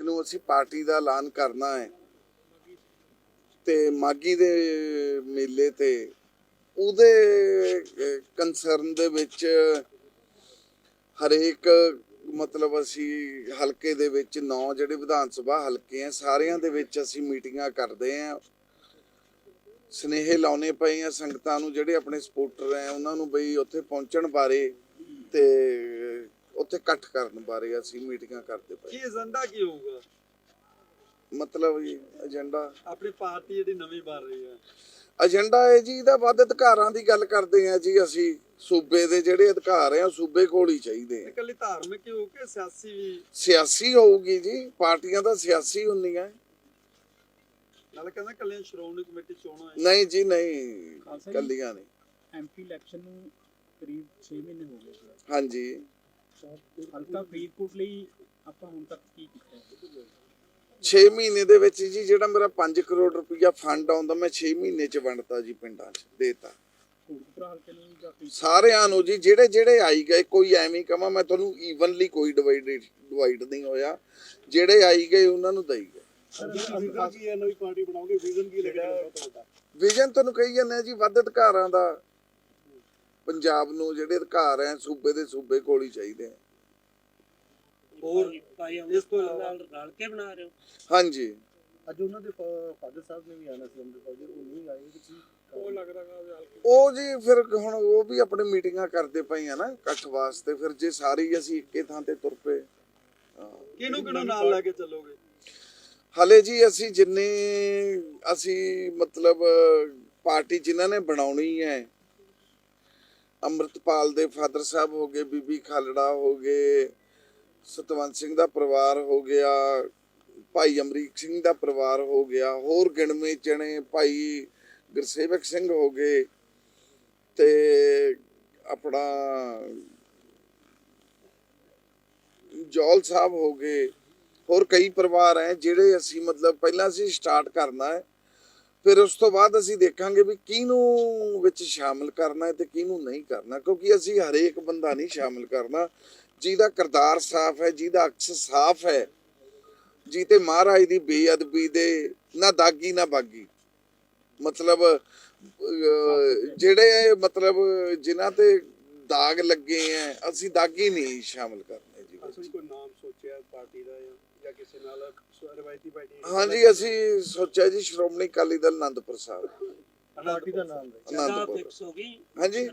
ਤਰੀਕ ਨੂੰ ਅਸੀਂ ਪਾਰਟੀ ਦਾ ਐਲਾਨ ਕਰਨਾ ਹੈ ਤੇ ਮਾਗੀ ਦੇ ਮੇਲੇ ਤੇ ਉਹਦੇ ਕੰਸਰਨ ਦੇ ਵਿੱਚ ਹਰੇਕ, ਮਤਲਬ ਅਸੀਂ ਹਲਕੇ ਦੇ ਵਿੱਚ ਨੌ ਜਿਹੜੇ ਵਿਧਾਨ ਸਭਾ ਹਲਕੇ ਆ, ਸਾਰਿਆਂ ਦੇ ਵਿੱਚ ਅਸੀਂ ਮੀਟਿੰਗਾਂ ਕਰਦੇ ਆ। ਸਨੇਹ ਲਾਉਣੇ ਪਏ ਆ ਸੰਗਤਾਂ ਨੂੰ ਜਿਹੜੇ ਆਪਣੇ ਸਪੋਰਟਰ ਆ ਉਹਨਾਂ ਨੂੰ ਬਈ ਉੱਥੇ ਪਹੁੰਚਣ ਬਾਰੇ ਤੇ ਉੱਥੇ ਇਕੱਠ ਕਰਨ ਬਾਰੇ ਅਸੀਂ ਮੀਟਿੰਗਾਂ ਕਰਦੇ ਪਏ। ਕੀ ਏਜੰਡਾ ਕੀ ਹੋਊਗਾ? ਮਤਲਬ ਜੀ ਏਜੰਡਾ। ਆਪਣੀ ਪਾਰਟੀ ਜਿਹੜੀ ਨਵੀਂ ਬਣ ਰਹੀ ਹੈ। ਏਜੰਡਾ ਹੈ ਜੀ ਇਹਦਾ ਵੱਧ ਅਧਿਕਾਰਾਂ ਦੀ ਗੱਲ ਕਰਦੇ ਆ ਜੀ ਅਸੀਂ। ਸੂਬੇ ਦੇ ਜਿਹੜੇ ਅਧਿਕਾਰ ਆ ਸੂਬੇ ਕੋਲ ਹੀ ਚਾਹੀਦੇ ਆ। ਇਕੱਲੀ ਧਾਰਮਿਕ ਹੀ ਹੋ ਕੇ ਸਿਆਸੀ ਵੀ? ਸਿਆਸੀ ਹੋਊਗੀ ਜੀ ਪਾਰਟੀਆਂ ਤਾਂ ਸਿਆਸੀ ਹੁੰਦੀਆਂ। ਨਾਲ ਕਹਿੰਦਾ ਕੱਲੇ ਸ਼੍ਰੋਮਣੀ ਕਮੇਟੀ ਚੋਣਾਂ ਨਹੀਂ ਜੀ ਨਹੀਂ। ਕੱਲੀਆਂ ਨਹੀਂ। ਐਮਪੀ ਇਲੈਕਸ਼ਨ ਨੂੰ ਕਰੀਬ 6 ਮਹੀਨੇ ਹੋ ਗਏ ਹਾਂਜੀ। ਹਲਕਾ ਫਰੀਦਕੋਟ ਲਈ ਆਪਾਂ ਹੁਣ ਤੱਕ ਕੀ ਕੀਤਾ? ਹੈ? 6 ਮਹੀਨੇ ਦੇ ਵਿੱਚ ਜੀ ਜਿਹੜਾ ਮੇਰਾ 5 ਕਰੋੜ ਰੁਪਇਆ ਫੰਡ ਆਉਂਦਾ ਮੈਂ 6 ਮਹੀਨੇ ਚ ਵੰਡਤਾ ਜੀ ਪਿੰਡਾਂ ਚ ਦੇਤਾ। ਸਾਰਿਆਂ ਨੂੰ ਜੀ ਜਿਹੜੇ ਜਿਹੜੇ ਆਈ ਗਏ ਕੋਈ ਐਵੇਂ ਕਮਾ ਮੈਂ ਤੁਹਾਨੂੰ ਈਵਨਲੀ ਕੋਈ ਡਿਵਾਈਡ ਡਿਵਾਈਡ ਨਹੀਂ ਹੋਇਆ। ਜਿਹੜੇ ਆਈ ਗਏ ਉਹਨਾਂ ਨੂੰ ਦਈ ਗਏ। ਵਿਜ਼ਨ ਤੁਹਾਨੂੰ ਕਹੀ ਜਾਂਦੇ ਜੀ ਵੱਧ ਅਧਿਕਾਰਾਂ ਦਾ। ਪੰਜਾਬ ਨੂੰ ਜਿਹੜੇ ਅਧਿਕਾਰ ਹੈ ਸੂਬੇ ਦੇ ਸੂਬੇ ਕੋਲ ਹੀ ਚਾਹੀਦੇ ਆ ਹੋਰ ਇਸ ਤੋਂ ਇਲਾਵਾ ਨਾਲ ਰਲ ਕੇ ਬਣਾ ਰਹੇ ਹੋ? ਹਾਂਜੀ। ਅੱਜ ਉਹਨਾਂ ਦੇ ਫਾਦਰ ਸਾਹਿਬ ਨੇ ਵੀ ਆਣਾ ਸੀ ਅੰਮ੍ਰਿਤਪਾਲ ਜੀ ਉਹ ਨਹੀਂ ਆਏ ਕਿ ਉਹ ਲੱਗਦਾ ਉਹ ਜੀ ਫਿਰ ਹੁਣ ਉਹ ਵੀ ਆਪਣੇ ਮੀਟਿੰਗਾਂ ਕਰਦੇ ਪਏ ਆ ਨਾ ਇਕੱਠ ਵਾਸਤੇ ਫਿਰ ਜੇ ਸਾਰੀ ਅਸੀਂ ਇੱਕੇ ਥਾਂ ਤੇ ਤੁਰ ਪਏ। ਕਿਹਨੂੰ ਕਿਹਨੂੰ ਨਾਲ ਲੈ ਕੇ ਚੱਲੋਗੇ? ਹਲੇ ਜੀ ਅਸੀਂ ਜਿੰਨੇ ਅਸੀਂ ਮਤਲਬ ਪਾਰਟੀ ਜਿਨ੍ਹਾਂ ਨੇ ਬਣਾਉਣੀ ਹੈ ਅੰਮ੍ਰਿਤਪਾਲ ਦੇ ਫਾਦਰ ਸਾਹਿਬ ਹੋ ਗਏ, ਬੀਬੀ ਖਾਲੜਾ ਹੋ ਗਏ, ਸਤਵੰਤ ਸਿੰਘ ਦਾ ਪਰਿਵਾਰ ਹੋ ਗਿਆ, ਭਾਈ ਅਮਰੀਕ ਸਿੰਘ ਦਾ ਪਰਿਵਾਰ ਹੋ ਗਿਆ, ਹੋਰ ਗਿਣਵੇਂ ਚਣੇ ਭਾਈ ਗੁਰਸੇਵਕ ਸਿੰਘ ਹੋ ਗਏ ਤੇ ਆਪਣਾ ਜੌਲ ਸਾਹਿਬ ਹੋ ਗਏ, ਹੋਰ ਕਈ ਪਰਿਵਾਰ ਹੈ ਜਿਹੜੇ ਅਸੀਂ ਮਤਲਬ ਪਹਿਲਾਂ ਅਸੀਂ ਸਟਾਰਟ ਕਰਨਾ ਹੈ। ਫਿਰ ਉਸ ਤੋਂ ਬਾਅਦ ਅਸੀਂ ਦੇਖਾਂਗੇ ਵੀ ਕਿਹਨੂੰ ਵਿੱਚ ਸ਼ਾਮਲ ਕਰਨਾ ਹੈ ਤੇ ਕਿਹਨੂੰ ਨਹੀਂ ਕਰਨਾ, ਕਿਉਂਕਿ ਅਸੀਂ ਹਰੇਕ ਬੰਦਾ ਨਹੀਂ ਸ਼ਾਮਲ ਕਰਨਾ। ਜਿਹਦਾ ਕਿਰਦਾਰ ਸਾਫ਼ ਹੈ, ਜਿਹਦਾ ਅਕਸ ਸਾਫ਼ ਹੈ ਜੀ ਤੇ ਮਹਾਰਾਜ ਦੀ ਬੇਅਦਬੀ ਦੇ, ਨਾ ਦਾਗੀ, ਨਾ ਬਾਗੀ। ਮਤਲਬ ਜਿਹੜੇ ਮਤਲਬ ਜਿਨ੍ਹਾਂ ਤੇ ਦਾਗ ਲੱਗੇ ਆ ਅਸੀਂ ਦਾਗੀ ਨਹੀਂ ਸ਼ਾਮਲ ਕਰਨੇ ਜੀ ਕੋਈ ਨਾਮ ਸੋਚਿਆ ਪਾਰਟੀ ਦਾ ਜਾਂ- ਜਾਂ ਕਿਸੇ ਨਾਲ ਸ- ਰਵਾਇਤੀ ਪਾਰਟੀ ਹਾਂਜੀ ਅਸੀਂ ਸੋਚਿਆ ਜੀ ਸ਼੍ਰੋਮਣੀ ਅਕਾਲੀ ਦਲ ਆਨੰਦਪੁਰ ਸਾਹਿਬ। ਪਾਰਟੀ ਦਾ ਨਾਮ ਆਨੰਦਪੁਰ ਫਿਕਸ ਹੋ ਗਈ? ਹਾਂਜੀ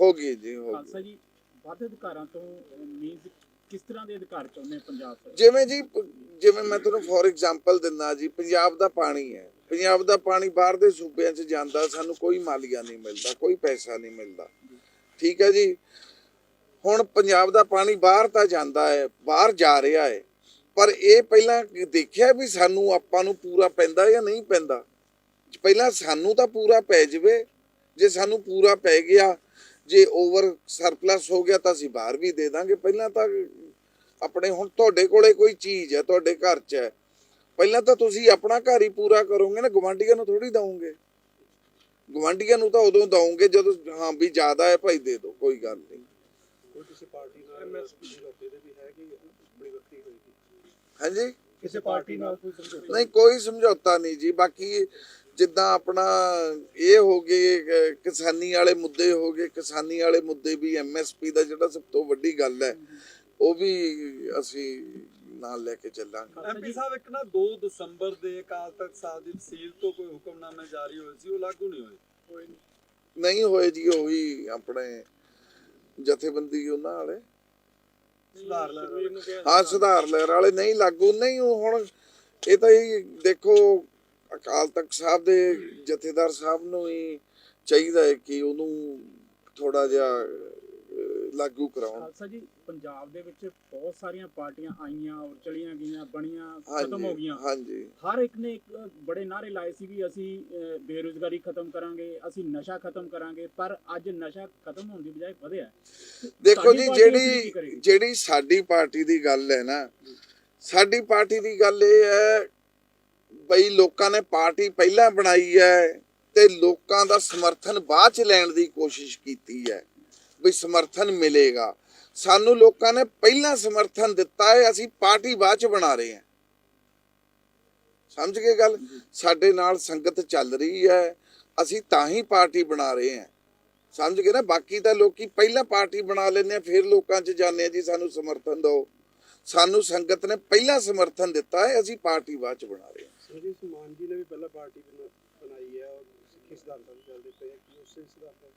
ਹੋ ਗਈ ਜੀ ਹੋ ਖਾਲਸਾ ਗਈ ਜੀ ਵੱਧ ਅਧਿਕਾਰਾਂ ਤੋਂ ਮੀਨਸ ਕਿਸ ਤਰ੍ਹਾਂ ਦੇ ਅਧਿਕਾਰ ਚਾਹੁੰਦੇ ਆ ਪੰਜਾਬ ਸਰਕਾਰ? ਜਿਵੇਂ ਜੀ ਪ- ਜਿਵੇਂ ਮੈਂ ਤੁਹਾਨੂੰ ਫੋਰ ਐਗਜ਼ਾਮਪਲ ਦਿੰਦਾ ਜੀ ਪੰਜਾਬ ਦਾ ਪਾਣੀ ਹੈ। ਪੰਜਾਬ ਦਾ ਪਾਣੀ ਬਾਹਰ ਦੇ ਸੂਬਿਆਂ 'ਚ ਜਾਂਦਾ ਸਾਨੂੰ ਕੋਈ ਮਾਲੀਆ ਨਹੀਂ ਮਿਲਦਾ ਕੋਈ ਪੈਸਾ ਨਹੀਂ ਮਿਲਦਾ। ਠੀਕ ਹੈ ਜੀ ਹੁਣ ਪੰਜਾਬ ਦਾ ਪਾਣੀ ਬਾਹਰ ਤਾਂ ਜਾਂਦਾ ਹੈ ਬਾਹਰ ਜਾ ਰਿਹਾ ਹੈ। ਪਰ ਇਹ ਪਹਿਲਾਂ ਦੇਖਿਆ ਵੀ ਸਾਨੂੰ ਆਪਾਂ ਨੂੰ ਪੂਰਾ ਪੈਂਦਾ ਜਾਂ ਨਹੀਂ ਪੈਂਦਾ? ਪਹਿਲਾਂ ਸਾਨੂੰ ਤਾਂ ਪੂਰਾ ਪੈ ਜਾਵੇ। ਜੇ ਸਾਨੂੰ ਪੂਰਾ ਪੈ ਗਿਆ ਜੇ ਓਵਰ ਸਰਪਲਸ ਹੋ ਗਿਆ ਤਾਂ ਅਸੀਂ ਬਾਹਰ ਵੀ ਦੇ ਦਾਂਗੇ। ਪਹਿਲਾਂ ਤਾਂ ਆਪਣੇ ਹੁਣ ਤੁਹਾਡੇ ਕੋਲੇ ਕੋਈ ਚੀਜ਼ ਹੈ ਤੁਹਾਡੇ ਘਰ 'ਚ ਹੈ। ਪਹਿਲਾਂ ਤਾਂ ਤੁਸੀਂ ਆਪਣਾ ਘਰ ਹੀ ਪੂਰਾ ਕਰੋਗੇ ਨਾ ਗਵਾਂਢੀਆਂ ਨੂੰ ਥੋੜੀ ਦਵੋਗੇ। ਗਵਾਂਢੀਆਂ ਨੂੰ ਤਾਂ ਉਦੋਂ ਦਵੋਗੇ ਜਦੋਂ ਹਾਂ ਵੀ ਜ਼ਿਆਦਾ ਹੈ ਭਾਈ ਦੇ ਦਿਓ ਕੋਈ ਗੱਲ ਨਹੀਂ। ਕੋਈ ਕਿਸੇ ਪਾਰਟੀ ਨਾਲ ਐਮਐਸਪੀ ਦੇ ਦੇ ਵੀ ਹੈ ਕਿ ਹਾਂਜੀ? ਕਿਸੇ ਪਾਰਟੀ ਨਾਲ ਕੋਈ ਸਮਝੌਤਾ? ਨਹੀਂ ਕੋਈ ਸਮਝੌਤਾ ਨਹੀਂ ਜੀ। ਬਾਕੀ ਜਿੱਦਾਂ ਆਪਣਾ ਇਹ ਹੋ ਗਏ ਕਿਸਾਨੀ ਵਾਲੇ ਮੁੱਦੇ ਹੋ ਗਏ। ਕਿਸਾਨੀ ਵਾਲੇ ਮੁੱਦੇ ਵੀ ਐਮਐਸਪੀ ਦਾ ਜਿਹੜਾ ਸਭ ਤੋਂ ਵੱਡੀ ਗੱਲ ਹੈ ਉਹ ਵੀ ਅਸੀਂ ਨਾਲ ਲੈ ਕੇ ਚੱਲਾਂਗੇ। ਐਮਪੀ ਸਾਹਿਬ ਇੱਕ ਨਾ 2 ਦਸੰਬਰ ਦੇ ਅਕਾਲ ਤਖਤ ਸਾਹਿਬ ਦੀ ਤੋਂ ਕੋਈ ਹੁਕਮਨਾਮੇ ਜਾਰੀ ਹੋਏ ਸੀ ਉਹ ਲਾਗੂ ਨਹੀਂ ਹੋਏ? ਨਹੀਂ ਨਹੀਂ ਹੋਏ ਜੀ ਉਹੀ ਆਪਣੇ ਜਥੇਬੰਦੀ ਉਹਨਾਂ ਵਾਲੇ। ਸੁਧਾਰ ਲੈ ਹਾਂ ਸੁਧਾਰ ਲਹਿਰ ਵਾਲੇ ਨਹੀਂ ਲਾਗੂ ਨਹੀਂ ਉਹ ਹੁਣ ਇਹ ਤਾਂ ਹੀ ਦੇਖੋ ਅਕਾਲ ਤਖਤ ਸਾਹਿਬ ਦੇ ਜਥੇਦਾਰ ਸਾਹਿਬ ਨੂੰ ਹੀ ਚਾਹੀਦਾ ਹੈ ਕਿ ਉਹਨੂੰ ਥੋੜਾ ਜਿਹਾ ਲਾਗੂ ਕਰਾਉਣ ਖਾਲਸਾ ਜੀ ਪੰਜਾਬ ਦੇ ਵਿੱਚ ਬਹੁਤ ਸਾਰੀਆਂ ਪਾਰਟੀਆਂ ਆਈਆਂ ਔਰ ਚਲੀਆਂ ਗਈਆਂ ਬਣੀਆਂ ਖਤਮ ਹੋ ਗਈਆਂ ਹਾਂਜੀ ਹਰ ਇੱਕ ਨੇ ਇੱਕ ਬੜੇ ਨਾਰੇ ਲਾਏ ਸੀ ਵੀ ਅਸੀਂ ਬੇਰੁਜ਼ਗਾਰੀ ਖਤਮ ਕਰਾਂਗੇ ਅਸੀਂ ਨਸ਼ਾ ਖਤਮ ਕਰਾਂਗੇ ਪਰ ਅੱਜ ਨਸ਼ਾ ਖਤਮ ਹੋਣ ਦੀ ਬਜਾਏ ਵਧਿਆ। ਦੇਖੋ ਜੀ ਜਿਹੜੀ? ਜਿਹੜੀ ਸਾਡੀ ਪਾਰਟੀ ਦੀ ਗੱਲ ਹੈ ਨਾ ਸਾਡੀ ਪਾਰਟੀ ਦੀ ਗੱਲ ਇਹ ਹੈ ਬਈ ਲੋਕਾਂ ਨੇ ਪਾਰਟੀ ਪਹਿਲਾਂ ਬਣਾਈ ਹੈ ਤੇ ਲੋਕਾਂ ਦਾ ਸਮਰਥਨ ਬਾਅਦ ਚ ਲੈਣ ਦੀ ਕੋਸ਼ਿਸ਼ ਕੀਤੀ ਹੈ ਵੀ ਸਮਰਥਨ ਮਿਲੇਗਾ। ਸਾਨੂੰ ਲੋਕਾਂ ਨੇ ਪਹਿਲਾਂ ਸਮਰਥਨ ਦਿੱਤਾ ਹੈ, ਅਸੀਂ ਪਾਰਟੀ ਬਾਅਦ ਚ ਬਣਾ ਰਹੇ ਹਾਂ। ਸਮਝ ਗਏ ਗੱਲ? ਸਾਡੇ ਨਾਲ ਸੰਗਤ ਚੱਲ ਰਹੀ ਹੈ, ਅਸੀਂ ਤਾਂ ਹੀ ਪਾਰਟੀ ਬਣਾ ਰਹੇ ਹਾਂ। ਸਮਝ ਗਏ ਨਾ? ਬਾਕੀ ਤਾਂ ਲੋਕੀ ਪਹਿਲਾਂ ਪਾਰਟੀ ਬਣਾ ਲੈਂਦੇ ਆ, ਫਿਰ ਲੋਕਾਂ 'ਚ ਜਾਂਦੇ ਆ ਜੀ, ਸਾਨੂੰ ਸਮਰਥਨ ਦਿਓ। ਸਾਨੂੰ ਸੰਗਤ ਨੇ ਪਹਿਲਾਂ ਸਮਰਥਨ ਦਿੱਤਾ ਹੈ, ਅਸੀਂ ਪਾਰਟੀ ਬਾਅਦ 'ਚ ਬਣਾ ਰਹੇ ਹਾਂ। ਸਰੀ ਸੁਮਾਨ ਜੀ ਨੇ ਵੀ ਪਹਿਲਾਂ ਪਾਰਟੀ ਬਣਾਈ ਹੈ, ਔਰ ਸਿੱਖੀ ਸਿਧਾਂਤਾਂ ਤੇ ਚੱਲਦੇ ਪਏ ਕਿ ਉਸੇ ਸਿਧਾਂਤਾਂ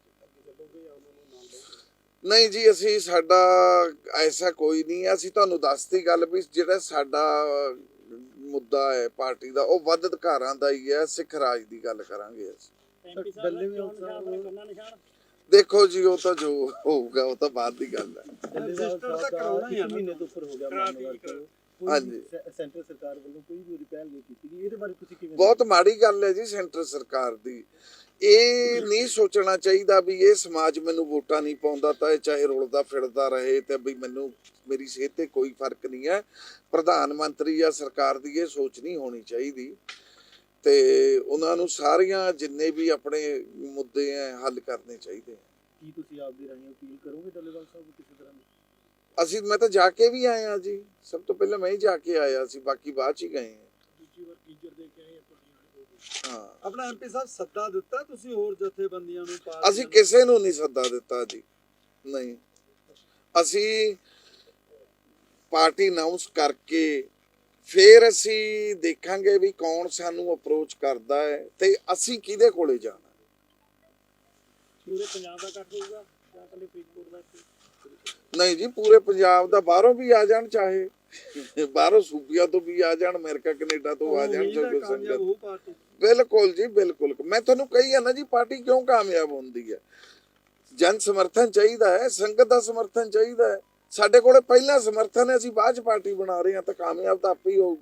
ਚੱਲੋਗੇ ਜਾਂ ਉਹਨਾਂ ਨੂੰ ਨਾਲ ਲਓਗੇ ਨਹੀਂ ਜੀ ਅਸੀਂ ਸਾਡਾ ਐਸਾ ਕੋਈ ਨਹੀਂ ਹੈ। ਅਸੀਂ ਤੁਹਾਨੂੰ ਦੱਸਤੀ ਗੱਲ ਵੀ ਜਿਹੜਾ ਸਾਡਾ ਮੁੱਦਾ ਹੈ ਪਾਰਟੀ ਦਾ ਉਹ ਵੱਧ ਅਧਿਕਾਰਾਂ ਦਾ ਹੀ ਹੈ। ਸਿੱਖ ਰਾਜ ਦੀ ਗੱਲ ਕਰਾਂਗੇ ਅਸੀਂ। ਵੀ ਦੇਖੋ ਜੀ ਉਹ ਤਾਂ ਜੋ ਹੋਊਗਾ ਉਹ ਤਾਂ ਬਾਅਦ ਦੀ ਗੱਲ ਹੈ। ਰਜਿਸਟਰ ਤਾਂ ਕਰਾਉਣਾ ਹੀ ਆ ਨਾ। ਮਹੀਨੇ ਤੋਂ ਉੱਪਰ ਹੋ ਗਿਆ ਕਰਾ ਮੰਨ ਕੇ ਲਓ ਹਾਂਜੀ। ਸੈ- ਸੈਂਟਰ ਸਰਕਾਰ ਵੱਲੋਂ ਕੋਈ ਵੀ ਉਹਦੀ ਪਹਿਲ ਨਹੀਂ ਕੀਤੀ ਗਈ। ਇਹਦੇ ਬਾਰੇ ਤੁਸੀਂ ਕਿਵੇਂ ਬਹੁਤ ਮਾੜੀ ਗੱਲ ਹੈ ਜੀ ਸੈਂਟਰ ਸਰਕਾਰ ਦੀ। ਇਹ ਨਹੀਂ ਸੋਚਣਾ ਚਾਹੀਦਾ ਵੀ ਇਹ ਸਮਾਜ ਮੈਨੂੰ ਵੋਟਾਂ ਨਹੀਂ ਪਾਉਂਦਾ ਤਾਂ ਇਹ ਚਾਹੇ ਰੁਲਦਾ ਫਿਰਦਾ ਰਹੇ ਤੇ ਵੀ ਮੈਨੂੰ ਮੇਰੀ ਸਿਹਤ ਤੇ ਕੋਈ ਫ਼ਰਕ ਨਹੀਂ ਹੈ। ਪ੍ਰਧਾਨ ਮੰਤਰੀ ਜਾਂ ਸਰਕਾਰ ਦੀ ਇਹ ਸੋਚ ਨਹੀਂ ਹੋਣੀ ਚਾਹੀਦੀ। ਤੇ ਉਹਨਾਂ ਨੂੰ ਸਾਰੀਆਂ ਜਿੰਨੇ ਵੀ ਆਪਣੇ ਮੁੱਦੇ ਹੈ ਹੱਲ ਕਰਨੇ ਚਾਹੀਦੇ। ਕੀ ਤੁਸੀਂ ਆਪ ਦੀ ਰਾਹੀਂ ਅਪੀਲ ਕਰੋਗੇ ਡੱਲੇਵਾਲ ਸਾਹਿਬ ਕਿਸੇ ਤਰ੍ਹਾਂ ਦੀ? ਅਸੀਂ ਮੈਂ ਤਾਂ ਜਾ ਕੇ ਵੀ ਆਇਆ ਜੀ ਸਭ ਤੋਂ ਪਹਿਲਾਂ ਮੈਂ ਹੀ ਜਾ ਕੇ ਆਇਆ ਸੀ ਬਾਕੀ ਬਾਅਦ ਚ ਹੀ ਗਏ ਹਾਂ। ਦੂਜੀ ਵਾਰ ਟੀਚਰ ਦੇ ਕੇ ਆਏ ਤੁਹਾਡੀ ਹਾਂ ਆਪਣਾ ਐਮਪੀ ਸਾਹਿਬ ਸੱਦਾ ਦਿੱਤਾ ਤੁਸੀਂ ਹੋਰ ਜਥੇਬੰਦੀਆਂ ਨੂੰ ਪਾਰਟੀਆਂ ਅਸੀਂ? ਕਿਸੇ ਨੂੰ ਨਹੀਂ ਸੱਦਾ ਦਿੱਤਾ ਜੀ ਨਹੀਂ ਅਸੀਂ ਪਾਰਟੀ ਅਨਾਉਂਸ ਕਰਕੇ ਫਿਰ ਅਸੀਂ ਦੇਖਾਂਗੇ ਵੀ ਕੌਣ ਸਾਨੂੰ ਅਪਰੋਚ ਕਰਦਾ ਹੈ ਤੇ ਅਸੀਂ ਕਿਹਦੇ ਕੋਲੇ ਜਾਣਾ ਪੂਰੇ ਪੰਜਾਬ ਦਾ ਕੱਟ ਹੋਊਗਾ ਜਾਂ ਕੱਲੇ ਫਰੀਦਕੋਟ ਦਾ? ਨਹੀਂ ਜੀ ਪੂਰੇ ਪੰਜਾਬ ਦਾ ਬਾਹਰੋਂ ਵੀ ਆ ਜਾਣ ਚਾਹੇ। ਬਾਹਰੋਂ ਸੂਬੀਆਂ ਤੋਂ ਵੀ ਆ ਜਾਣ ਅਮਰੀਕਾ ਕੈਨੇਡਾ ਤੋਂ ਆ ਜਾਣ ਹੈ ਜੋ ਸੰਗਤ। ਬਿਲਕੁਲ ਜੀ ਬਿਲਕੁਲ। ਮੈਂ ਤੁਹਾਨੂੰ ਕਹੀ ਆ ਨਾ ਜੀ ਪਾਰਟੀ ਕਿਉਂ ਕਾਮਯਾਬ ਹੁੰਦੀ ਹੈ ਜਨ ਸਮਰਥਨ ਚਾਹੀਦਾ ਹੈ ਸੰਗਤ ਦਾ ਸਮਰਥਨ ਚਾਹੀਦਾ ਹੈ। ਸਾਡੇ ਕੋਲੇ ਪਹਿਲਾਂ ਸਮਰਥਨ ਹੈ ਅਸੀਂ ਬਾਅਦ ਚ ਪਾਰਟੀ ਬਣਾ ਰਹੇ ਹਾਂ ਤਾਂ ਕਾਮਯਾਬ ਤਾਂ ਆਪੇ ਹੀ ਹੋਊਗੀ।